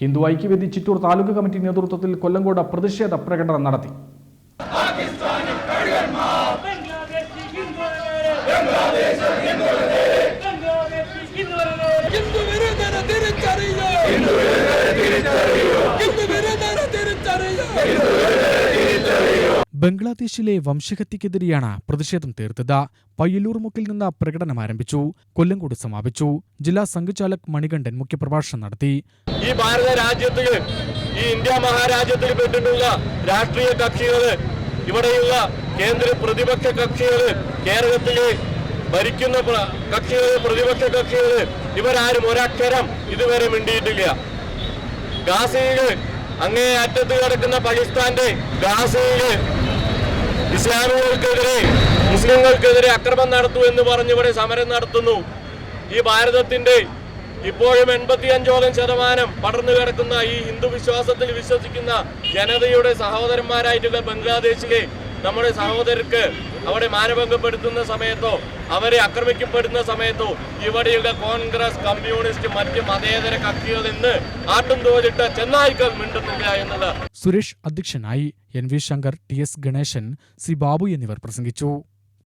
Hindu Aikyavedi Chittur taluk committee നേതൃത്വത്തിൽ കൊല്ലങ്കോട് പ്രതിഷേധ പ്രകടനം നടത്തി. ബംഗ്ലാദേശിലെ വംശഹത്യക്കെതിരെയാണ് പ്രതിഷേധം തീർത്തത്. പയ്യലൂർ മുക്കിൽ നിന്ന് പ്രകടനം ആരംഭിച്ചു. കൊല്ലങ്കോട് സമാപിച്ചു. ജില്ലാ സംഘചാലക് മണികണ്ഠൻ മുഖ്യപ്രഭാഷണം നടത്തി. ഈ ഭാരത രാജ്യത്തിൽ ഈ ഇന്ത്യ മഹാരാജ്യത്തിൽ പെട്ടിട്ടുള്ള രാഷ്ട്രീയ കക്ഷികൾ ഇവിടെയുള്ള കേന്ദ്ര പ്രതിപക്ഷ കക്ഷികൾ കേരളത്തിലെ ഭരിക്കുന്ന കക്ഷികൾ പ്രതിപക്ഷ കക്ഷികൾ ഇവരാരും ഒരക്ഷരം ഇതുവരെ മിണ്ടിയിട്ടില്ല. ഗാസയിൽ അങ്ങേ അറ്റത്ത് കിടക്കുന്ന പാകിസ്ഥാന്റെ ഗാസയിൽ ഇസ്ലാമികൾക്കെതിരെ മുസ്ലിങ്ങൾക്കെതിരെ അക്രമം നടത്തു എന്ന് പറഞ്ഞ് ഇവിടെ സമരം നടത്തുന്നു. ഈ ഭാരതത്തിന്റെ ഇപ്പോഴും എൺപത്തി അഞ്ചോളം ശതമാനം പടർന്നു കിടക്കുന്ന ഈ ഹിന്ദു വിശ്വാസത്തിൽ വിശ്വസിക്കുന്ന ജനതയുടെ സഹോദരന്മാരായിട്ടുള്ള ബംഗ്ലാദേശിലെ നമ്മുടെ സഹോദരർക്ക് അവിടെ മാനഭംഗപ്പെടുത്തുന്ന സമയത്തോ അവരെ ആക്രമിക്കപ്പെടുന്ന സമയത്തോ ഇവിടെയുള്ള കോൺഗ്രസ് കമ്മ്യൂണിസ്റ്റ് മറ്റ് മതേതര കക്ഷികൾ ഇന്ന് ആട്ടും തോലിട്ട് ചെന്നായിക്കൾ മിണ്ടുന്നില്ല എന്നത് സുരേഷ് അധ്യക്ഷനായി N V Shankar T S Ganesan C Babu എന്നിവർ പ്രസംഗിച്ചു.